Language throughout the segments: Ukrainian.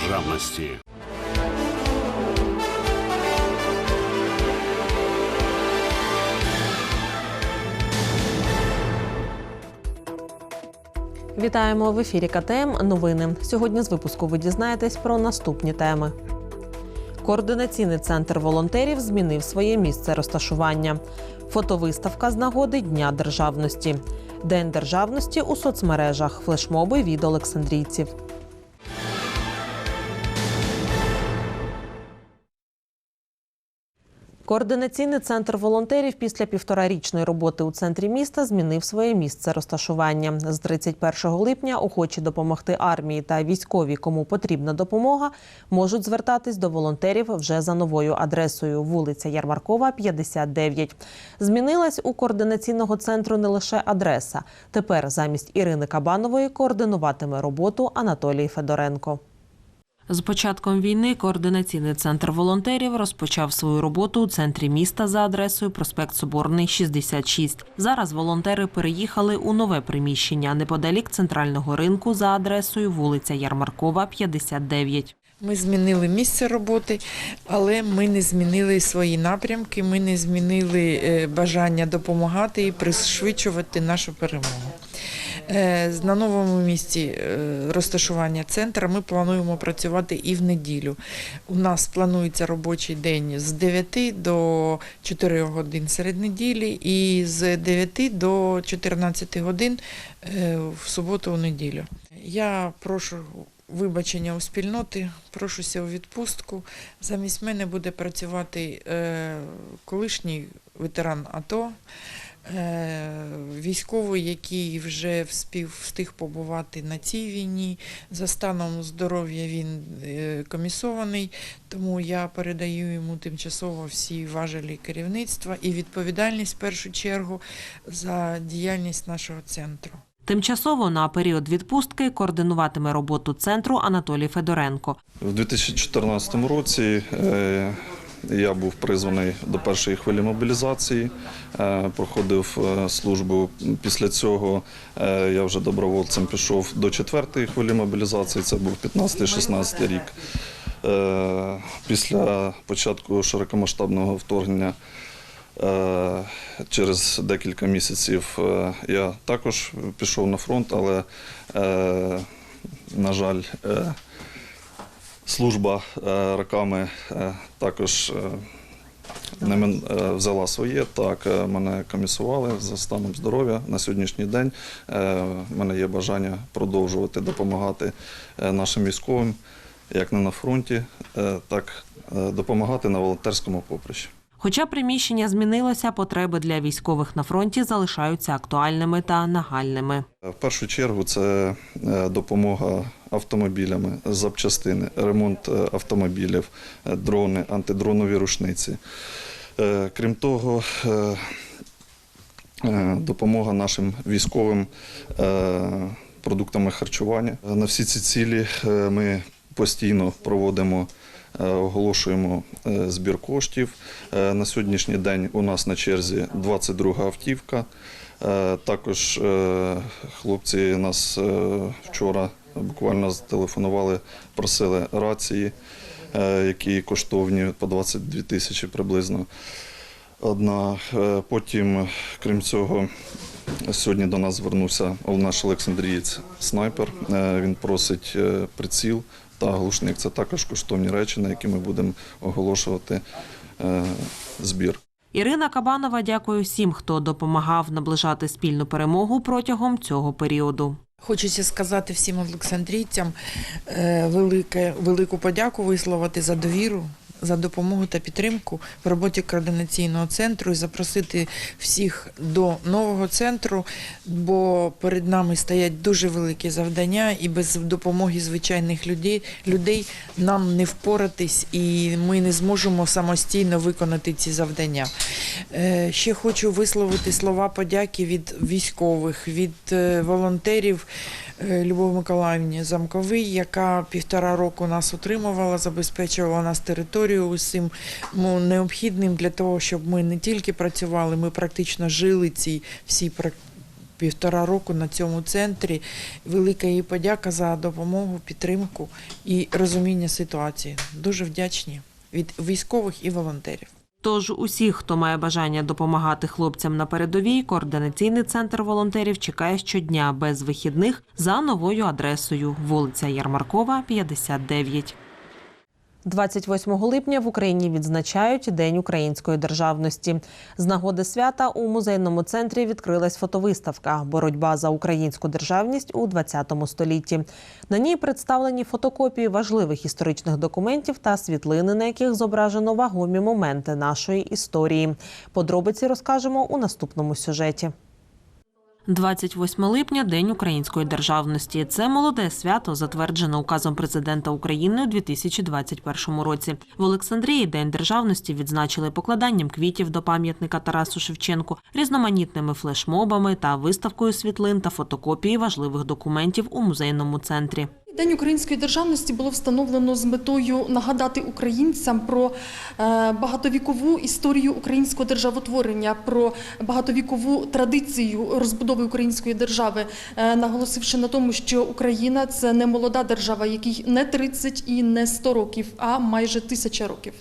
державності. Вітаємо в ефірі КТМ. Новини. Сьогодні з випуску ви дізнаєтесь про наступні теми. Координаційний центр волонтерів змінив своє місце розташування. Фотовиставка з нагоди Дня державності. День державності у соцмережах. Флешмоби від Олександрійців. Координаційний центр волонтерів після півторарічної роботи у центрі міста змінив своє місце розташування. З 31 липня охочі допомогти армії та військові, кому потрібна допомога, можуть звертатись до волонтерів вже за новою адресою вулиця Ярмаркова, 59. Змінилась у координаційного центру не лише адреса. Тепер замість Ірини Кабанової координуватиме роботу Анатолій Федоренко. З початком війни координаційний центр волонтерів розпочав свою роботу у центрі міста за адресою проспект Соборний, 66. Зараз волонтери переїхали у нове приміщення неподалік центрального ринку за адресою вулиця Ярмаркова, 59. Ми змінили місце роботи, але ми не змінили свої напрямки, ми не змінили е, бажання допомагати і пришвидшувати нашу перемогу. Е, На новому місці е, розташування центра ми плануємо працювати і в неділю. У нас планується робочий день з 9 до 4 годин серед неділі і з 9 до 14 годин е, в суботу у неділю. Я прошу вибачення у спільноти, прошуся у відпустку. Замість мене буде працювати колишній ветеран АТО, військовий, який вже вспів, встиг побувати на цій війні. За станом здоров'я він е, комісований, тому я передаю йому тимчасово всі важелі керівництва і відповідальність в першу чергу за діяльність нашого центру. Тимчасово на період відпустки координуватиме роботу центру Анатолій Федоренко. В 2014 році е, я був призваний до першої хвилі мобілізації, е, проходив е, службу. Після цього е, я вже добровольцем пішов до четвертої хвилі мобілізації, це був 15-16 рік. Після початку широкомасштабного вторгнення Через декілька місяців я також пішов на фронт, але, на жаль, служба е, роками е, також е, не мен- е, взяла своє. Так, мене комісували за станом здоров'я. На сьогоднішній день У мене є бажання продовжувати допомагати нашим військовим, як не на фронті, так допомагати на волонтерському поприщі. Хоча приміщення змінилося, потреби для військових на фронті залишаються актуальними та нагальними. В першу чергу це е, допомога автомобілями, запчастини, ремонт е, автомобілів, е, дрони, антидронові рушниці. Крім того, допомога нашим військовим продуктами харчування. На всі ці цілі ми постійно проводимо. Е, Оголошуємо е, збір коштів. Е, На сьогоднішній день у нас на черзі 22 автівка. Також хлопці нас вчора буквально зателефонували, просили рації, які коштовні по 22 тисячі приблизно. Одна. Потім, крім цього, сьогодні до нас звернувся наш Олександрієць снайпер. Він просить приціл та глушник. Це також коштовні речі, на які ми будемо оголошувати е, збір. Ірина Кабанова дякує всім, хто допомагав наближати спільну перемогу протягом цього періоду. Хочеться сказати всім олександрійцям е, велике, велику подяку висловити за довіру, за допомогу та підтримку в роботі координаційного центру і запросити всіх до нового центру, бо перед нами стоять дуже великі завдання, і без допомоги звичайних людей, людей нам не впоратись, і ми не зможемо самостійно виконати ці завдання. Е, Ще хочу висловити слова подяки від військових, від е, волонтерів Любов Миколаївні Замковий, яка півтора року нас утримувала, забезпечувала нас територію усім ну, необхідним для того, щоб ми не тільки працювали, ми практично жили всій прак- півтора року на цьому центрі. Велика їй подяка за допомогу, підтримку і розуміння ситуації. Дуже вдячні від військових і волонтерів. Тож усіх, хто має бажання допомагати хлопцям на передовій, координаційний центр волонтерів чекає щодня без вихідних за новою адресою вулиця Ярмаркова, 59. 28 липня в Україні відзначають День української державності. З нагоди свята у музейному центрі відкрилась фотовиставка Боротьба за українську державність у 20 столітті. На ній представлені фотокопії важливих історичних документів та світлини, на яких зображено вагомі моменти нашої історії. Подробиці розкажемо у наступному сюжеті. 28 липня День української державності. Це молоде свято, затверджене указом президента України у 2021 році. В Олександрії День державності відзначили покладанням квітів до пам'ятника Тарасу Шевченку, різноманітними флешмобами та виставкою світлин та фотокопії важливих документів у музейному центрі. День української державності було встановлено з метою нагадати українцям про е, багатовікову історію українського державотворення, про багатовікову традицію розбудови української держави, е, наголосивши на тому, що Україна це не молода держава, якій не 30 і не 100 років, а майже тисяча років.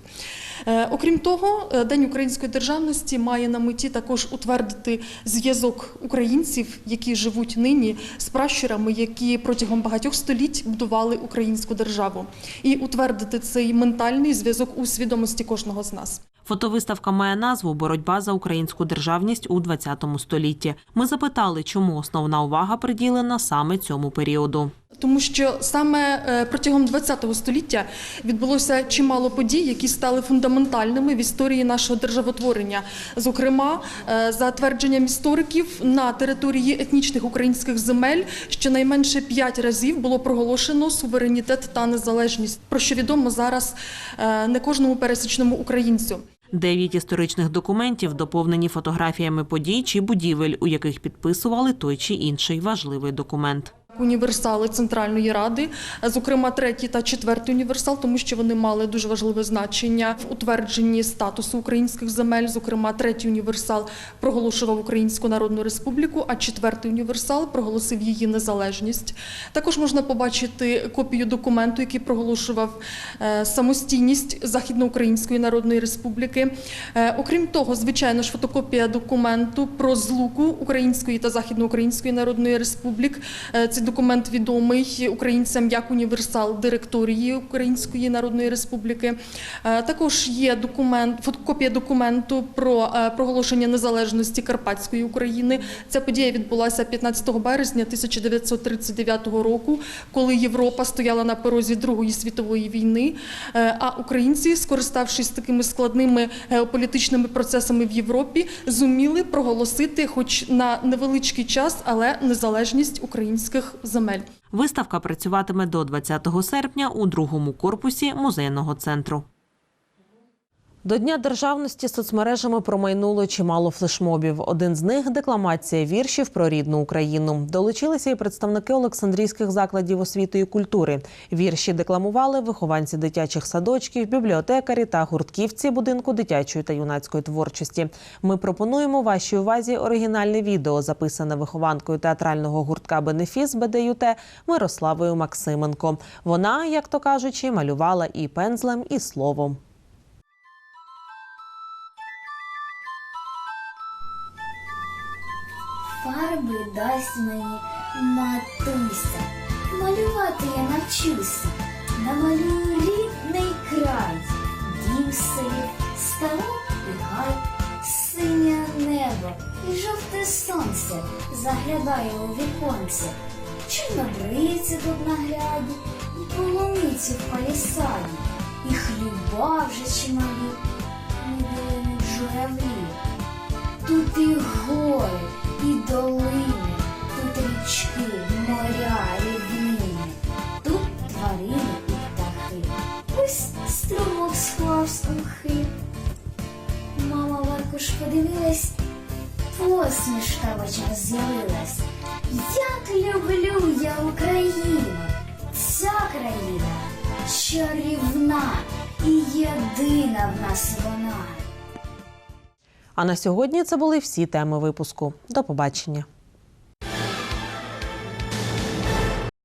Е, Окрім того, е, День української державності має на меті також утвердити зв'язок українців, які живуть нині, з пращурами, які протягом багатьох століть будували українську державу, і утвердити цей ментальний зв'язок у свідомості кожного з нас. Фотовиставка має назву Боротьба за українську державність у 20 столітті. Ми запитали, чому основна увага приділена саме цьому періоду. Тому що саме е, протягом ХХ століття відбулося чимало подій, які стали фундаментальними в історії нашого державотворення. Зокрема, е, за твердженням істориків, на території етнічних українських земель щонайменше п'ять разів було проголошено суверенітет та незалежність, про що відомо зараз е, не кожному пересічному українцю. Дев'ять історичних документів доповнені фотографіями подій чи будівель, у яких підписували той чи інший важливий документ. Універсали Центральної Ради, зокрема третій та четвертий універсал, тому що вони мали дуже важливе значення в утвердженні статусу українських земель. Зокрема, третій універсал проголошував Українську Народну Республіку, а четвертий універсал проголосив її незалежність. Також можна побачити копію документу, який проголошував е, самостійність Західноукраїнської Народної Республіки. Е, Окрім того, звичайно ж, фотокопія документу про злуку Української та Західноукраїнської Народної Республік. Е, Цей документ відомий українцям як універсал директорії Української Народної Республіки. Е, Також є документ, фотокопія документу про е, проголошення незалежності Карпатської України. Ця подія відбулася 15 березня 1939 року, коли Європа стояла на порозі Другої світової війни. Е, А українці, скориставшись такими складними геополітичними процесами в Європі, зуміли проголосити, хоч на невеличкий час, але незалежність українських земель. Виставка працюватиме до 20 серпня у другому корпусі музейного центру. До Дня державності соцмережами промайнуло чимало флешмобів. Один з них декламація віршів про рідну Україну. Долучилися і представники Олександрійських закладів освіти і культури. Вірші декламували вихованці дитячих садочків, бібліотекарі та гуртківці будинку дитячої та юнацької творчості. Ми пропонуємо вашій увазі оригінальне відео, записане вихованкою театрального гуртка Бенефіс БДЮТ Мирославою Максименко. Вона, як то кажучи, малювала і пензлем, і словом. Дасть мені матуся. Малювати я навчуся. Намалюю рідний край, дім селі, ставок і гай, синє небо і жовте сонце заглядає у віконце. Чорнобривці тут на гряді, і полуниці в палісаді, і хліба вже чималі, не журавлі. Тут і гори, і долини, річки, моря, рівнини, тут тварини і птахи. Ось струмок склав струхи. Мама в аркуш подивилась, посмішка в очах з'явилась. Як люблю я Україну! Ця країна чарівна і єдина в нас вона. А на сьогодні це були всі теми випуску. До побачення.